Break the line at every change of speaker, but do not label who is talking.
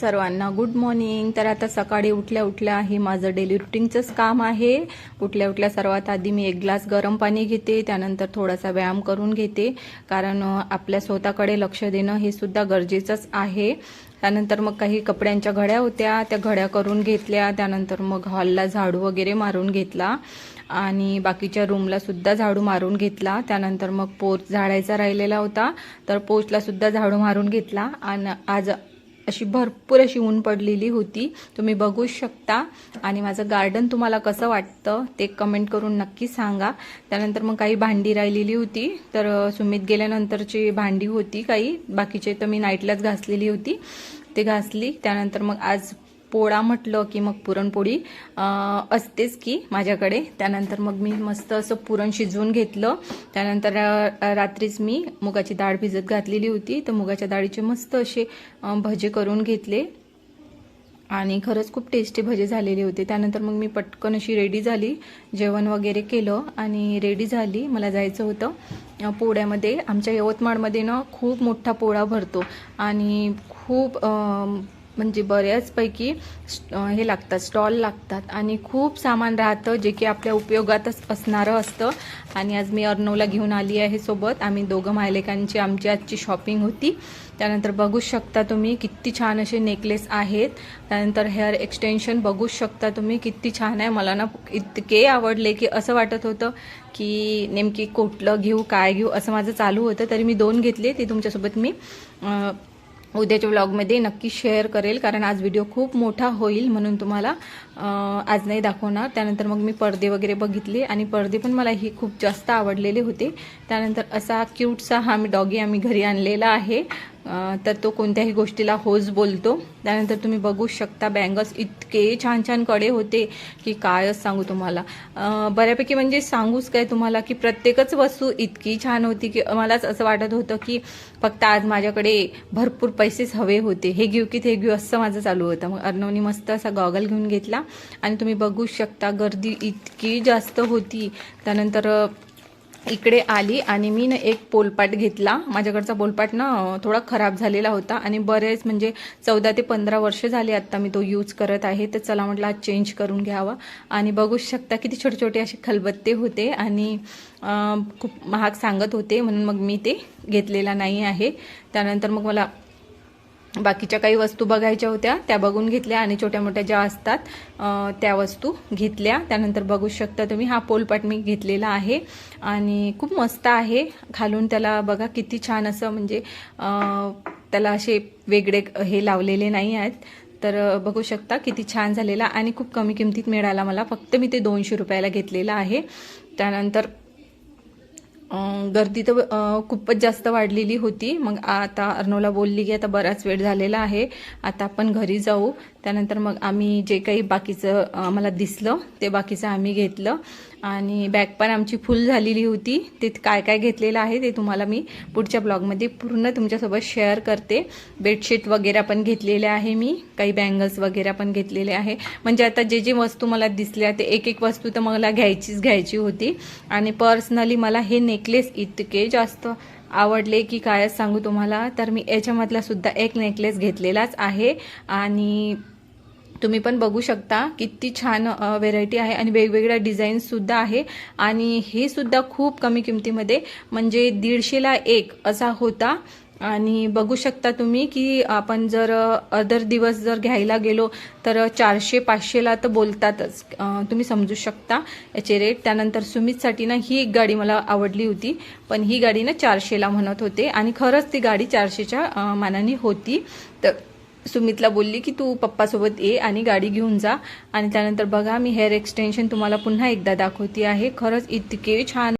सर्वांना good morning तर आता सकाळी उठल्या उठल्या हे माझं डेली रुटीनचंच काम आहे. उठल्या उठल्या सर्वात आधी मी एक ग्लास गरम पाणी घेते त्यानंतर थोडासा व्यायाम करून घेते. कारण आपल्या स्वतःकडे लक्ष देणं हे सुद्धा गरजेचंच आहे. त्यानंतर मग काही कपड्यांच्या घड्या होत्या त्या घड्या करून घेतल्या. त्यानंतर मग हॉलला झाडू वगैरे मारून घेतला. आणि बाकीच्या रूमला सुद्धा झाडू मारून घेतला. त्यानंतर मग पोच झाडायचा राहिलेला होता. तर पोचला सुद्धा झाडू मारून घेतला. आणि आज अशी भरपूर अशी ऊन पडलेली होती. तुम्ही बघू शकता. आणि माझं गार्डन तुम्हाला कसं वाटतं ते कमेंट करून नक्की सांगा. त्यानंतर मग काही भांडी राहिलेली होती. तर सुमित गेल्यानंतरची भांडी होती काही. बाकीचे तर मी नाईटलाच घासलेली होती. ते घासली. त्यानंतर मग आज पोळा म्हटलं की मग पुरणपोळी असतेच की माझ्याकडे. त्यानंतर मग मी मस्त असं पुरण शिजवून घेतलं. त्यानंतर रात्रीच मी मुगाची डाळ भिजत घातलेली होती. तर मुगाच्या डाळीचे मस्त असे भजे करून घेतले. आणि खरंच खूप टेस्टी भजे झालेले होते. त्यानंतर मग मी पटकन अशी रेडी झाली. जेवण वगैरे केलं आणि रेडी झाली. मला जायचं होतं. पोळ्यामध्ये आमच्या यवतमाळमध्ये ना खूप मोठा पोळा भरतो. आणि खूप म्हणजे बऱ्याचपैकी स्ट- हे लागतात स्टॉल लागतात आणि खूप सामान राहतं जे की आपल्या उपयोगातच असणारं असतं. आणि आज मी अर्णवला घेऊन आली आहे सोबत. आम्ही दोघं मायलेकांची आमची आजची शॉपिंग होती. त्यानंतर बघू शकता तुम्ही किती छान असे नेकलेस आहेत. त्यानंतर हेअर एक्सटेन्शन बघू शकता तुम्ही किती छान आहे. मला ना इतके आवडले की असं वाटत होतं की नेमकी कुठलं घेऊ काय घेऊ असं माझं चालू होतं. तरी मी दोन घेतले ते तुमच्यासोबत मी उद्याच्या व्लॉगमध्ये नक्की शेअर करेल कारण आज व्हिडिओ खूप मोठा होईल म्हणून तुम्हाला आज नाही दाखवणार. त्यानंतर मग मी पडदे वगैरे बघितले आणि पडदे पण मला ही खूप जास्त आवडलेले होते. त्यानंतर असा क्यूटसा हा मी डॉगी आम्ही घरी आणलेला आहे. तर तो कोणत्याही गोष्टीला होज बोलतो. त्यानंतर तुम्ही बघू शकता बँगल्स इतके छान छानकडे होते की कायच सांगू तुम्हाला. बऱ्यापैकी म्हणजे सांगूच काय तुम्हाला की प्रत्येकच वस्तू इतकी छान होती की मलाच असं वाटत होतं की फक्त आज माझ्याकडे भरपूर पैसेच हवे होते. हे घेऊ की ते घेऊ असं माझं चालू होतं. मग अर्णवनी मस्त असा गॉगल घेऊन घेतला. आणि तुम्ही बघू शकता गर्दी इतकी जास्त होती. त्यानंतर इकडे आली आणि मी ना एक पोलपाट घेतला. माझ्याकडचा पोलपाट ना थोडा खराब झालेला होता आणि बरेच म्हणजे चौदा ते पंधरा वर्ष झाली आत्ता मी तो यूज करत आहे. तर चला म्हटलं आज चेंज करून घ्यावा. आणि बघू शकता किती छोटे छोटे असे खलबत्ते होते आणि खूप महाग सांगत होते म्हणून मग मी ते घेतलेला नाही आहे. त्यानंतर मग मला बाकीच्या काही वस्तू बघायच्या होत्या त्या बघून घेतल्या आणि छोट्या मोठ्या ज्या असतात त्या वस्तू घेतल्या. त्यानंतर बघू शकता तुम्ही हा पोलपाट मी घेतलेला आहे आणि खूप मस्त आहे. घालून त्याला बघा किती छान असं म्हणजे त्याला असे वेगळे हे लावलेले नाही आहेत. तर बघू शकता किती छान झालेला आणि खूप कमी किमतीत मिळाला मला. फक्त मी ते दोनशे रुपयाला घेतलेलं आहे. त्यानंतर गर्दी तर खूपच जास्त वाढलेली होती. मग आता अर्णवला बोलली की आता बराच वेळ झालेला आहे. आता आपण घरी जाऊ. त्यानंतर मग आम्ही जे काही बाकीचं आम्हाला दिसलं ते बाकीचं आम्ही घेतलं. आणि बॅग पण आमची फुल झालेली होती. ते काय काय घेतलेलं आहे ते तुम्हाला मी पुढच्या ब्लॉगमध्ये पूर्ण तुमच्यासोबत शेअर करते. बेडशीट वगैरे पण घेतलेले आहे मी. काही बँगल्स वगैरे पण घेतलेले आहे. म्हणजे आता जे जे वस्तू मला दिसल्या ते एक एक वस्तू तर मला घ्यायचीच घ्यायची होती. आणि पर्सनली मला हे नेकलेस इतके जास्त आवडले की कायच सांगू तुम्हाला? तर मी याच्यामधला सुद्धा एक नेकलेस घेतलेलाच आहे. आणि तुम्ही पण बघू शकता किती छान व्हेरायटी आहे आणि वेगवेगळ्या डिझाईन्ससुद्धा आहे. आणि हे सुद्धा खूप कमी किमतीमध्ये म्हणजे दीडशेला एक असा होता. आणि बघू शकता तुम्ही की आपण जर अदर दिवस जर घ्यायला गेलो तर चारशे पाचशेला तर बोलतातच. तुम्ही समजू शकता याचे रेट त्यानंतर सुमितसाठी ना ही एक गाडी मला आवडली होती पण ही गाडी ना चारशेला म्हणत होते. आणि खरंच ती गाडी चारशेच्या मानाने होती. तर सुमितला बोलली की तू पप्पासोबत ये आणि गाडी घेऊन जा. आणि त्यानंतर बघा मी हेअर एक्सटेन्शन तुम्हाला पुन्हा एकदा दाखवते आहे. खरंच इतके छान